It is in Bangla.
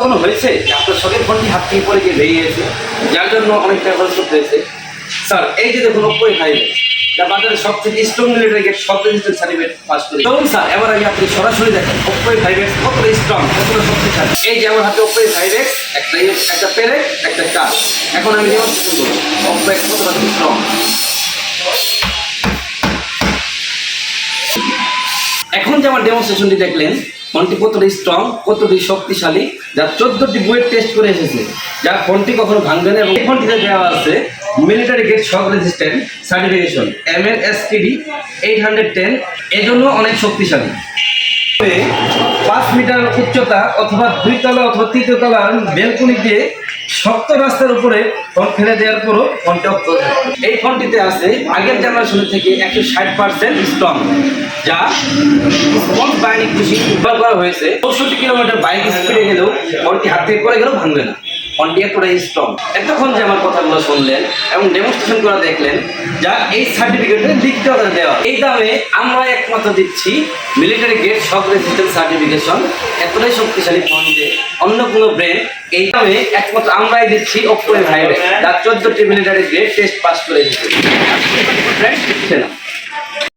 কখনো হয়েছে আপনার শখের ফোনটি হাত থেকে পড়ে গিয়ে গেছে যার জন্য অনেক টাকা খরচ করতে হয়েছে স্যার, এই যে দেখুন ওপোই ফাইভ যা বাজারে সব থেকে স্ট্রং মিলিটারি গেট সব রেজিস্ট্রেশন সার্টিফিকেট পাস করে চলুন স্যার, এবার আগে আপনি সরাসরি দেখেন ওপোই ফাইভ এক্স কতটা স্ট্রং কতটা শক্তিশালী। এই যে আমার হাতে ওপোই ফাইভ এক্স একটা একটা পেরে একটা কাজ এখন আমি যেমন ওপো এক্স কতটা স্ট্রং যে আমার ডেমনস্ট্রেশনটি দেখলেন ফোনটি কতটি স্ট্রং কতটি শক্তিশালী, যা চোদ্দটি বইয়ের টেস্ট করে এসেছে। যা ফোনটি কখনো ভাঙবে না এই ফোনটিতে দেওয়া আছে military grade shock resistant certification M L S TD eight hundred ten এজন্য অনেক শক্তিশালী। পাঁচ মিটার উচ্চতা অথবা দুই তলা অথবা তৃতীয় তলার বেলকনি দিয়ে শক্ত রাস্তার উপরে ফোন ফেলে দেওয়ার পরও ফোনটি অক্ষত থাকে। এই ফোনটিতে আছে আগের জেনারেশন থেকে একশো ষাট পার্সেন্ট স্ট্রং যা স্পট বাইক খুশি ব্যবহার করা হয়েছে চৌষট্টি কিলোমিটার বাইক স্পিডে গেলেও ফোনটি হাত থেকে পড়ে গেলেও ভাঙবে না ফোনটি এতটাই স্ট্রং এতক্ষণ যে আমার কথাগুলো শুনলেন এবং ডেমনস্ট্রেশন করে দেখলেন, যা এই সার্টিফিকেটে লিখতে হবে দেওয়া। এই দামে আমরা একমাত্র দিচ্ছি মিলিটারি গেট সব রেজিস্ট্যান্স সার্টিফিকেশন এতটাই শক্তিশালী ফোন যে অন্য কোনো ব্র্যান্ড এই দামে একমাত্র আমরাই দিচ্ছি ওপো ভাইবে যা চোদ্দটি মিলিটারি গ্রেড টেস্ট পাস করে দিচ্ছে না।